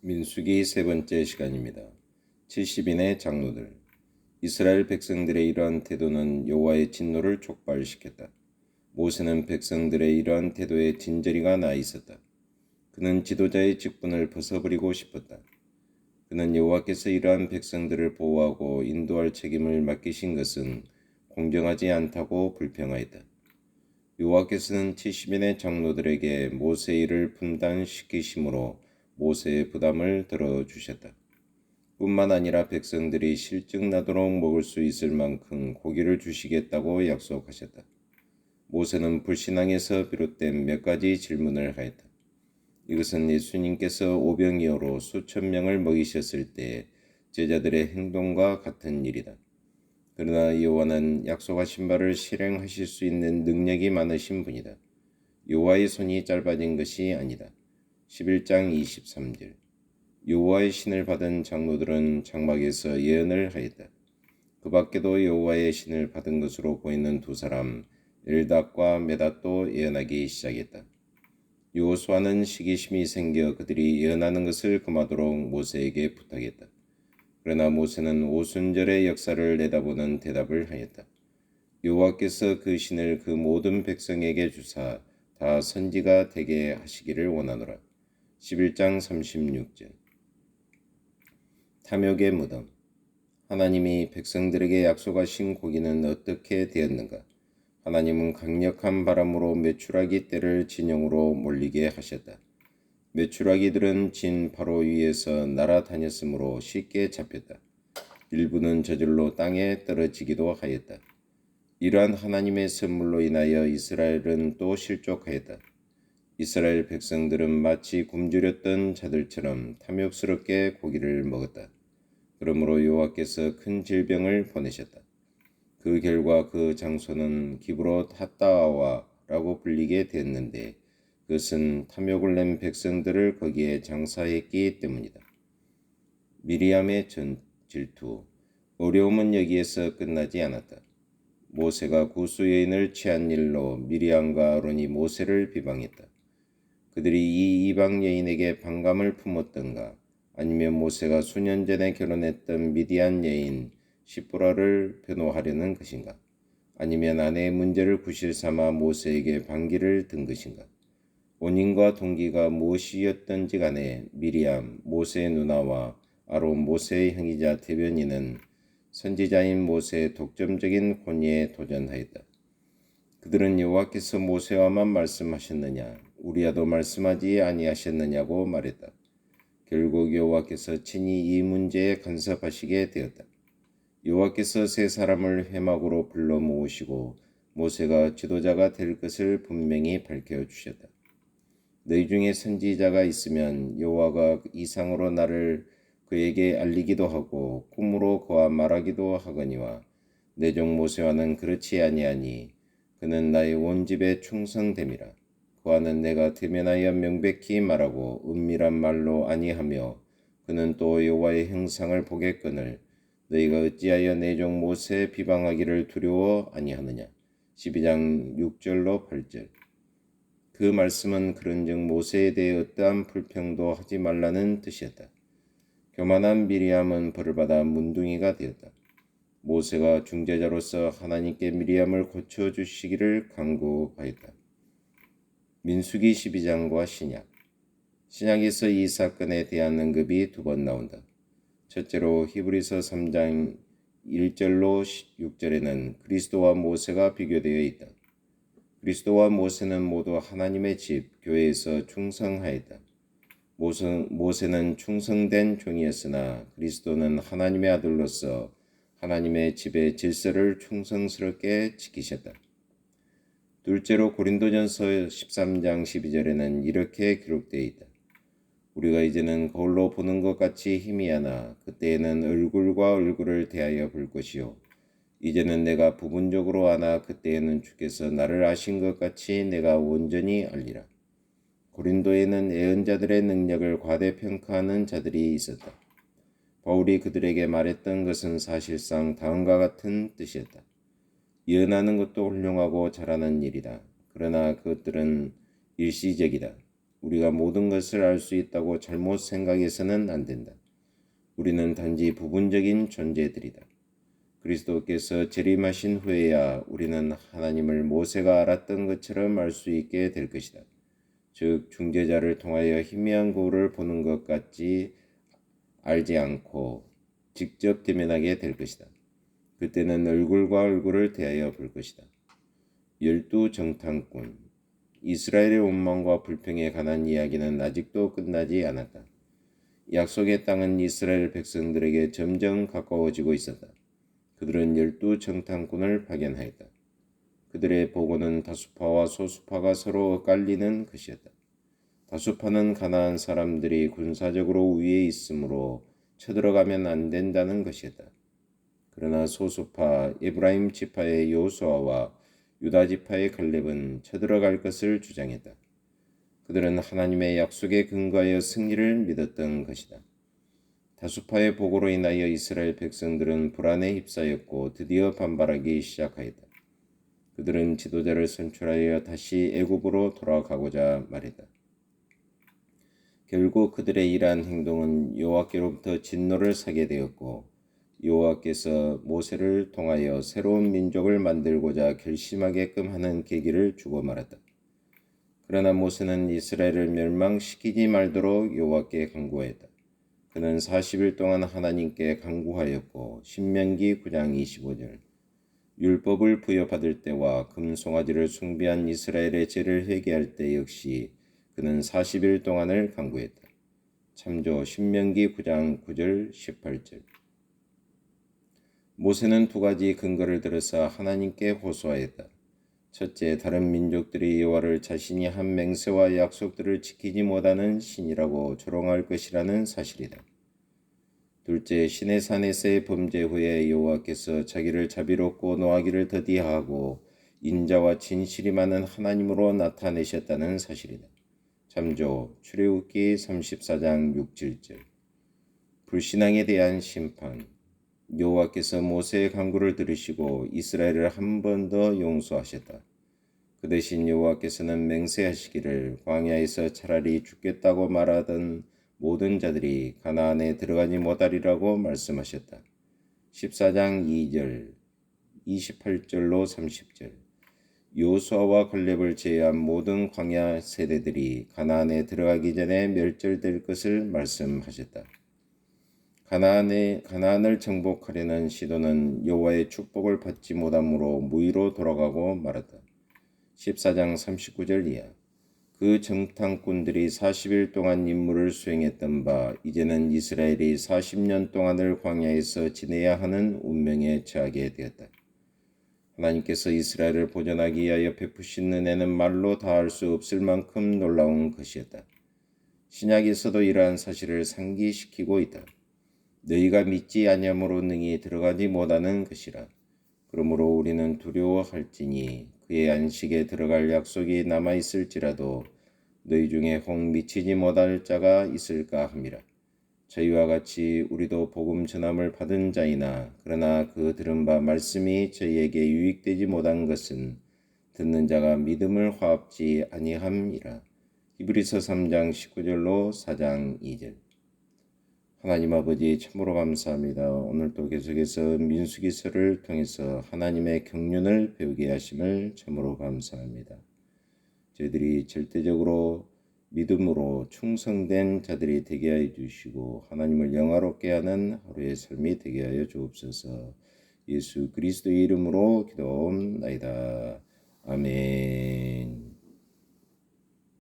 민수기 세 번째 시간입니다. 70인의 장로들 이스라엘 백성들의 이러한 태도는 여호와의 진노를 촉발시켰다. 모세는 백성들의 이러한 태도에 진저리가 나 있었다. 그는 지도자의 직분을 벗어버리고 싶었다. 그는 여호와께서 이러한 백성들을 보호하고 인도할 책임을 맡기신 것은 공정하지 않다고 불평하였다. 여호와께서는 70인의 장로들에게 모세 일을 분담시키심으로 모세의 부담을 들어주셨다. 뿐만 아니라 백성들이 실증나도록 먹을 수 있을 만큼 고기를 주시겠다고 약속하셨다. 모세는 불신앙에서 비롯된 몇 가지 질문을 하였다. 이것은 예수님께서 오병이어로 수천 명을 먹이셨을 때 제자들의 행동과 같은 일이다. 그러나 여호와는 약속하신 바를 실행하실 수 있는 능력이 많으신 분이다. 여호와의 손이 짧아진 것이 아니다. 11장 23절 여호와의 신을 받은 장로들은 장막에서 예언을 하였다. 그 밖에도 여호와의 신을 받은 것으로 보이는 두 사람 엘닷과 메닷도 예언하기 시작했다. 요호수아는 시기심이 생겨 그들이 예언하는 것을 금하도록 모세에게 부탁했다. 그러나 모세는 오순절의 역사를 내다보는 대답을 하였다. 여호와께서 그 신을 그 모든 백성에게 주사 다 선지가 되게 하시기를 원하노라. 11장 36절 탐욕의 무덤 하나님이 백성들에게 약속하신 고기는 어떻게 되었는가? 하나님은 강력한 바람으로 메추라기 떼를 진영으로 몰리게 하셨다. 메추라기들은 진 바로 위에서 날아다녔으므로 쉽게 잡혔다. 일부는 저절로 땅에 떨어지기도 하였다. 이러한 하나님의 선물로 인하여 이스라엘은 또 실족하였다. 이스라엘 백성들은 마치 굶주렸던 자들처럼 탐욕스럽게 고기를 먹었다. 그러므로 여호와께서 큰 질병을 보내셨다. 그 결과 그 장소는 기브롯 핫다와라고 불리게 됐는데 그것은 탐욕을 낸 백성들을 거기에 장사했기 때문이다. 미리암의 전 질투 어려움은 여기에서 끝나지 않았다. 모세가 구수 여인을 취한 일로 미리암과 아론이 모세를 비방했다. 그들이 이 이방 여인에게 반감을 품었던가? 아니면 모세가 수년 전에 결혼했던 미디안 여인 시보라를 변호하려는 것인가? 아니면 아내의 문제를 구실 삼아 모세에게 반기를 든 것인가? 원인과 동기가 무엇이었던지 간에 미리암 모세의 누나와 아론 모세의 형이자 대변인은 선지자인 모세의 독점적인 권위에 도전하였다. 그들은 여호와께서 모세와만 말씀하셨느냐 우리야도 말씀하지 아니하셨느냐고 말했다. 결국 여호와께서 친히 이 문제에 간섭하시게 되었다. 여호와께서 세 사람을 회막으로 불러 모으시고 모세가 지도자가 될 것을 분명히 밝혀 주셨다. 너희 중에 선지자가 있으면 여호와가 이상으로 나를 그에게 알리기도 하고 꿈으로 그와 말하기도 하거니와 내 종 모세와는 그렇지 아니하니 그는 나의 온 집에 충성됨이라. 그와는 내가 대면하여 명백히 말하고 은밀한 말로 아니하며 그는 또 여호와의 형상을 보겠거늘 너희가 어찌하여 내 종 모세 비방하기를 두려워 아니하느냐 12장 6절로 8절 그 말씀은 그런즉 모세에 대해 어떠한 불평도 하지 말라는 뜻이었다. 교만한 미리암은 벌을 받아 문둥이가 되었다. 모세가 중재자로서 하나님께 미리암을 고쳐 주시기를 간구하였다. 민수기 12장과 신약 신약에서 이 사건에 대한 언급이 두 번 나온다. 첫째로 히브리서 3장 1절로 6절에는 그리스도와 모세가 비교되어 있다. 그리스도와 모세는 모두 하나님의 집, 교회에서 충성하였다. 모세는 충성된 종이었으나 그리스도는 하나님의 아들로서 하나님의 집의 질서를 충성스럽게 지키셨다. 둘째로 고린도전서 13장 12절에는 이렇게 기록되어 있다. 우리가 이제는 거울로 보는 것 같이 희미하나 그때에는 얼굴과 얼굴을 대하여 볼 것이요 이제는 내가 부분적으로 아나 그때에는 주께서 나를 아신 것 같이 내가 온전히 알리라. 고린도에는 예언자들의 능력을 과대평가하는 자들이 있었다. 바울이 그들에게 말했던 것은 사실상 다음과 같은 뜻이었다. 예언하는 것도 훌륭하고 잘하는 일이다. 그러나 그것들은 일시적이다. 우리가 모든 것을 알 수 있다고 잘못 생각해서는 안 된다. 우리는 단지 부분적인 존재들이다. 그리스도께서 재림하신 후에야 우리는 하나님을 모세가 알았던 것처럼 알 수 있게 될 것이다. 즉 중재자를 통하여 희미한 거울을 보는 것 같지 알지 않고 직접 대면하게 될 것이다. 그때는 얼굴과 얼굴을 대하여 볼 것이다. 열두 정탐꾼 이스라엘의 원망과 불평에 관한 이야기는 아직도 끝나지 않았다. 약속의 땅은 이스라엘 백성들에게 점점 가까워지고 있었다. 그들은 열두 정탐꾼을 파견하였다. 그들의 보고는 다수파와 소수파가 서로 엇갈리는 것이었다. 다수파는 가나안 사람들이 군사적으로 위에 있으므로 쳐들어가면 안 된다는 것이었다. 그러나 소수파 에브라임 지파의 요수아와 유다 지파의 갈렙은 쳐들어갈 것을 주장했다. 그들은 하나님의 약속에 근거하여 승리를 믿었던 것이다. 다수파의 보고로 인하여 이스라엘 백성들은 불안에 휩싸였고 드디어 반발하기 시작하였다. 그들은 지도자를 선출하여 다시 애굽으로 돌아가고자 말했다. 결국 그들의 이러한 행동은 여호와께로부터 진노를 사게 되었고 여호와께서 모세를 통하여 새로운 민족을 만들고자 결심하게끔 하는 계기를 주고 말았다. 그러나 모세는 이스라엘을 멸망시키지 말도록 여호와께 간구하였다. 그는 40일 동안 하나님께 간구하였고 신명기 9장 25절 율법을 부여받을 때와 금송아지를 숭배한 이스라엘의 죄를 회개할 때 역시 그는 40일 동안을 간구했다. 참조 신명기 9장 9절 18절 모세는 두 가지 근거를 들어서 하나님께 호소하였다. 첫째, 다른 민족들이 여호와를 자신이 한 맹세와 약속들을 지키지 못하는 신이라고 조롱할 것이라는 사실이다. 둘째, 신의 산에서의 범죄 후에 여호와께서 자기를 자비롭고 노하기를 더디하고 인자와 진실이 많은 하나님으로 나타내셨다는 사실이다. 참조 출애굽기 34장 6, 7절 불신앙에 대한 심판 여호와께서 모세의 간구를 들으시고 이스라엘을 한 번 더 용서하셨다. 그 대신 여호와께서는 맹세하시기를 광야에서 차라리 죽겠다고 말하던 모든 자들이 가나안에 들어가지 못하리라고 말씀하셨다. 14장 2절 28절로 30절 요수아와 갈렙을 제외한 모든 광야 세대들이 가나안에 들어가기 전에 멸절될 것을 말씀하셨다. 가나안의 가나안을 정복하려는 시도는 여호와의 축복을 받지 못함으로 무의로 돌아가고 말았다. 14장 39절 이하 그 정탐꾼들이 40일 동안 임무를 수행했던 바 이제는 이스라엘이 40년 동안을 광야에서 지내야 하는 운명에 처하게 되었다. 하나님께서 이스라엘을 보존하기 위하여 베푸신 은혜는 말로 다할 수 없을 만큼 놀라운 것이었다. 신약에서도 이러한 사실을 상기시키고 있다. 너희가 믿지 아니함으로 능히 들어가지 못하는 것이라. 그러므로 우리는 두려워할지니 그의 안식에 들어갈 약속이 남아 있을지라도 너희 중에 혹 미치지 못할 자가 있을까 함이라. 저희와 같이 우리도 복음 전함을 받은 자이나 그러나 그 들은 바 말씀이 저희에게 유익되지 못한 것은 듣는 자가 믿음을 화합지 아니함이라. 히브리서 3장 19절로 4장 2절 하나님 아버지 참으로 감사합니다. 오늘도 계속해서 민수기서를 통해서 하나님의 경륜을 배우게 하심을 참으로 감사합니다. 저희들이 절대적으로 믿음으로 충성된 자들이 되게 하여 주시고 하나님을 영화롭게 하는 하루의 삶이 되게 하여 주옵소서. 예수 그리스도의 이름으로 기도옵나이다. 아멘.